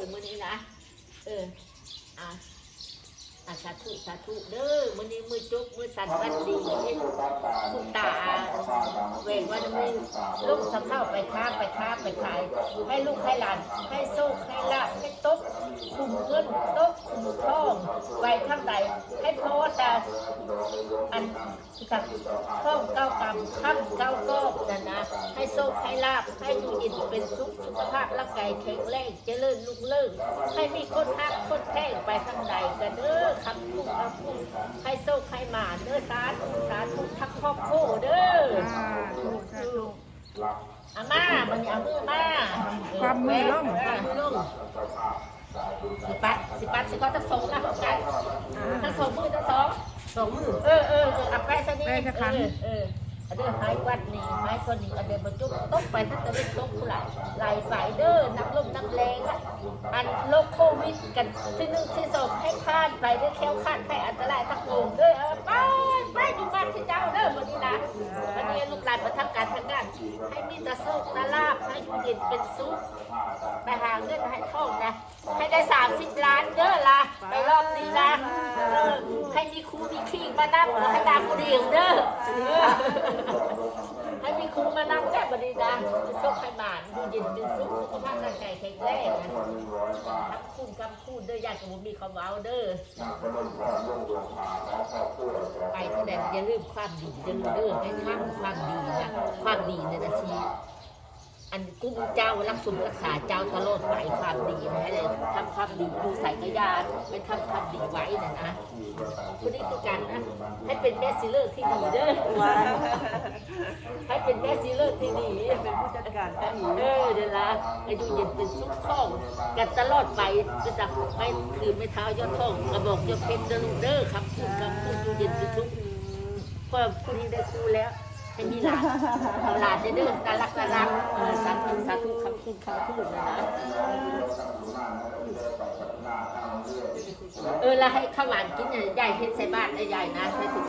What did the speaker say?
ยมื้อนี้นะเอออะอะสาธุสาธุเด้อมื้อนี้มือจุกมือสั่นวันดีคุณตาเวงวันนี้ลูกสะเข้าไปค้าไปค้าไปขายให้ลูกให้หลานให้โชคให้ลาให้ตบคุมเงินตบคุมทองไว้ข้างใดให้พ่อตาอัน กับข้องเก้ากรรมข้ามเก้าก้อบนั่นนะ ให้โชคให้ลาภให้อยู่ยินเป็นสุขสุขภาพร่างกายแข็งแรงเจริญรุ่งเรืองให้มีคนฮักคนแท้งไปข้างใดกันเด้อคำพูดคำพูดให้โชคให้หมาเด้อสาธุสาธุทักครอบครัวเด้อสาธุสาธุอาม่ามันเอามือมาความมือลงความมือลงสิปัดสิปัดสิก็จะส่งนะของกันทั้งสองมือ สองสองมือเออเออเออเอาไปซะนี่ไปสักครั้ง เออเออเอาเด้อไม้กวัดนี่ไม้คนนี้เอาเดินบรรจุตกไปทั้งตะวันตกผู้ไหลไหลไปเด้อน้ำลมน้ำแรงอะอันโรคโควิดกันที่หนึ่งที่สองให้ผ่านไปเด้อแคล้วคลาดให้อันตรายทั้งปวงเด้อเออไปไปอยู่บ้านที่เจ้าเด้อวันนี้นะวันนี้ลูกหลานมาทำการทำงานให้มีแตะโชคแตะลาบให้อยู่เย็นเป็นสุขไปหาเงินให้ทองนะ ให้ได้สามสิบล้านเด้อละไปรอบนี้นะเออให้มีครูมีขิง มานั่งให้ดามกูดียวเด้อให้มีครูมานั่งแค่บันนี้นะจะโชคให้หมานอยู่เย็นเป็นสุขสุขภาพร่างกายแข็งแรงนะทักคุณคำพูดเด้ออยากกับผมมีคำว้าเด้อไปแสดงอย่าลืมความดีเด้อเด้อให้ทำความดีนะความดีในนาที อันกุ้งเจ้ารักสมรักษาเจ้าตลอดไปความดีนะให้เลยทำความดีดูใส่กระยานไปทำความดีไว้นะนะคนนี้คือกันนะให้เป็นแม่ซีเลอร์ที่ดีเด้อให้เป็นแม่ซีเลอร์ที่ดีเป็นผู้จัดการที่ดีเออเดี๋ยวละให้ดูเย็นเป็นสุขข้องกันตลอดไปจะจับไม่คือไม่เท้ายอดทองกระบอกยอดเพชรเด้อลูกเด้อครับพูดคำพูดดูเย็นเป็นสุขเพราะคุณที่ได้ครูแล้ว ให้มีหลานเอาหลานจะเดินตาลักตาลักสาธุสาธุคำคุณคำพูดนะนะเออแล้วให้ข้าวหวานกินเนี่ยยายเพชรใส่บ้านได้ยายนะ